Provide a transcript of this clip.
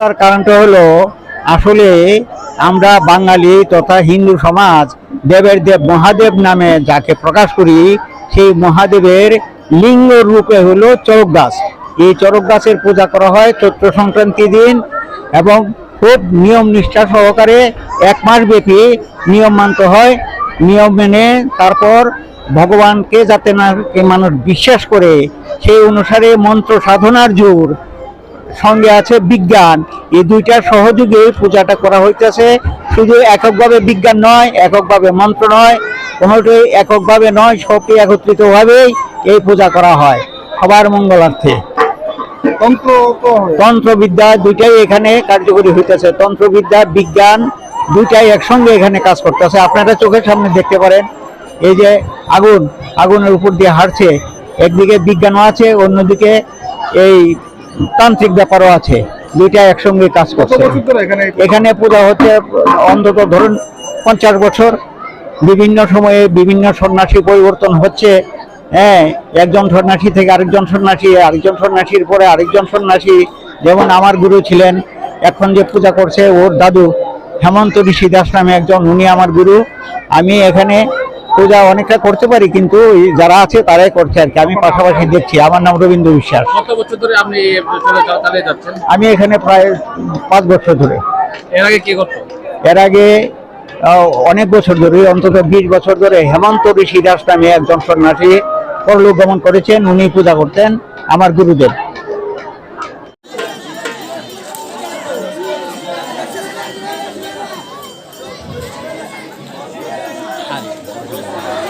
তার কারণটা হলো, আসলে আমরা বাঙালি তথা হিন্দু সমাজ দেবের দেব মহাদেব নামে যাকে প্রকাশ করি, সেই মহাদেবের লিঙ্গ রূপে হলো চরক গাছ। এই চরক গাছের পূজা করা হয় চৈত্র সংক্রান্তি দিন এবং খুব নিয়ম নিষ্ঠা সহকারে এক মাস ব্যাপী নিয়ম মানতে হয়। নিয়ম মেনে তারপর ভগবানকে যাতে না মানুষ বিশ্বাস করে, সেই অনুসারে মন্ত্র সাধনার জোর সঙ্গে আছে বিজ্ঞান। এই দুইটার সহযোগে পূজাটা করা হইতেছে। শুধু এককভাবে বিজ্ঞান নয় এককভাবে মন্ত্র নয় কোনোটাই এককভাবে নয় সবই একত্রিতভাবেই এই পূজা করা হয় সবার মঙ্গলার্থে। তন্ত্র তন্ত্রবিদ্যা দুইটাই এখানে কার্যকরী হইতেছে। তন্ত্রবিদ্যা বিজ্ঞান দুইটাই একসঙ্গে এখানে কাজ করতেছে। আপনারা চোখের সামনে দেখতে পারেন এই যে আগুন আগুনের উপর দিয়ে হাঁটছে। একদিকে বিজ্ঞানও আছে অন্যদিকে এই তান্ত্রিক ব্যাপারও আছে। দুইটা একসঙ্গে কাজ করছে। এখানে পূজা হচ্ছে অন্তত ধরুন পঞ্চাশ বছর। বিভিন্ন সময়ে বিভিন্ন সন্ন্যাসী পরিবর্তন হচ্ছে। হ্যাঁ একজন সন্ন্যাসী থেকে আরেকজন সন্ন্যাসী আরেকজন সন্ন্যাসীর পরে আরেকজন সন্ন্যাসী। যেমন আমার গুরু ছিলেন এখন যে পূজা করছে ওর দাদু হেমন্ত ঋষি দাস নামে একজন উনি আমার গুরু। আমি এখানে যা অনেকটা করতে পারি কিন্তু যারা আছে তারাই করছে আর কি। আমি পাশাপাশি দেখছি আমার নাম রবীন্দ্র বিশ্বাস। আমি এখানে প্রায় পাঁচ বছর ধরে। এর আগে এর আগে অনেক বছর ধরে অন্তত বিশ বছর ধরে হেমন্ত ঋষি দাস নামে একজন সন্ন্যাসী পরলোক গমন করেছেন উনি পূজা করতেন আমার গুরুদেব। Amém.